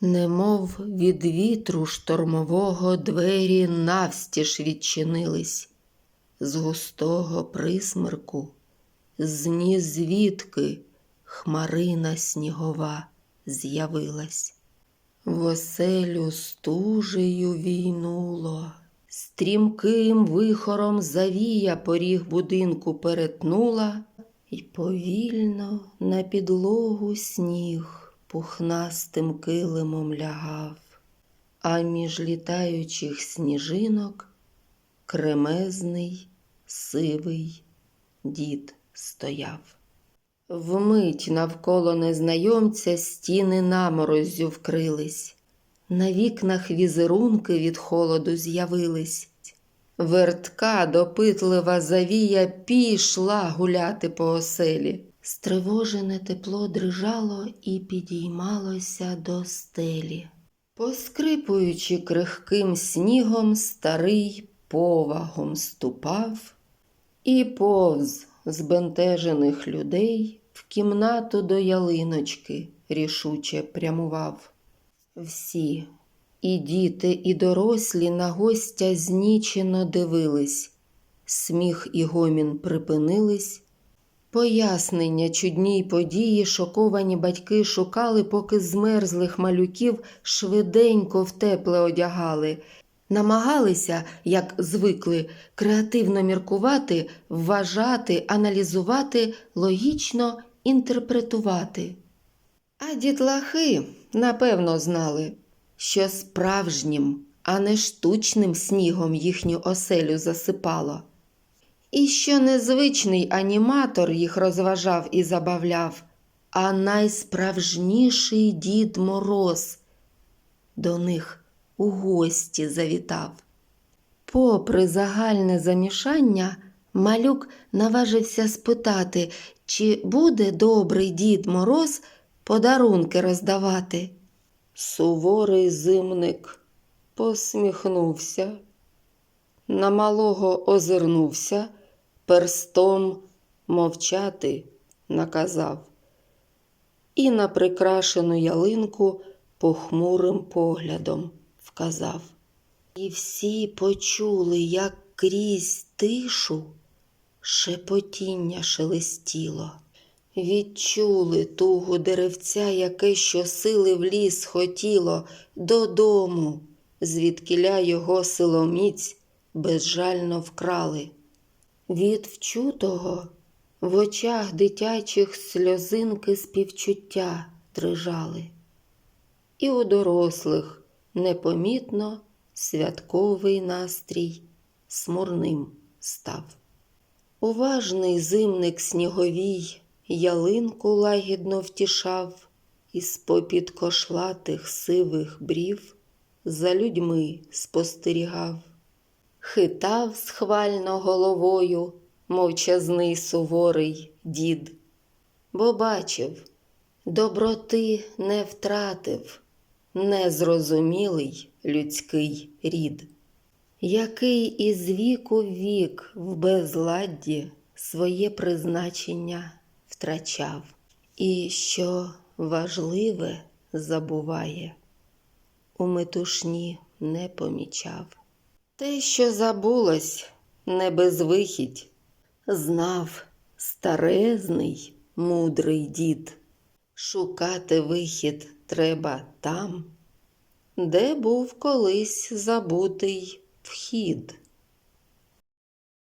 Немов від вітру штормового двері навстіж відчинились, з густого присмерку, з звідки хмарина снігова з'явилась. В оселю стужею війнуло, стрімким вихором завія поріг будинку перетнула, і повільно на підлогу сніг пухнастим килимом лягав, а між літаючих сніжинок кремезний сивий дід стояв. Вмить навколо незнайомця стіни наморозю вкрились, на вікнах візерунки від холоду з'явились. Вертка допитлива завія пішла гуляти по оселі. Стривожене тепло дрижало і підіймалося до стелі. Поскрипуючи крихким снігом, старий повагом ступав і повз збентежених людей в кімнату до ялиночки рішуче прямував. Всі, і діти, і дорослі на гостя знічено дивились, сміх і гомін припинились. Пояснення чудній події шоковані батьки шукали, поки змерзлих малюків швиденько в тепле одягали, намагалися, як звикли, креативно міркувати, вважати, аналізувати, логічно інтерпретувати. А дітлахи напевно знали, що справжнім, а не штучним снігом їхню оселю засипало. І що незвичний аніматор їх розважав і забавляв, а найсправжніший дід Мороз до них у гості завітав. Попри загальне замішання, малюк наважився спитати, чи буде добрий дід Мороз подарунки роздавати. Суворий зимник посміхнувся, на малого озирнувся, перстом мовчати наказав, і на прикрашену ялинку похмурим поглядом вказав. І всі почули, як крізь тишу шепотіння шелестіло. Відчули тугу деревця, яке щосили в ліс хотіло додому, звідкиля його силоміць безжально вкрали. Від вчутого в очах дитячих сльозинки співчуття дрижали, і у дорослих непомітно святковий настрій смурним став. Уважний зимник сніговій ялинку лагідно втішав, і з-попід кошлатих сивих брів за людьми спостерігав, хитав схвально головою мовчазний суворий дід, бо бачив, доброти не втратив незрозумілий людський рід, який із віку в вік в безладді своє призначення втрачав, і що важливе забуває, у метушні не помічав. Те, що забулось, не безвихідь, знав старезний мудрий дід. Шукати вихід треба там, де був колись забутий вхід.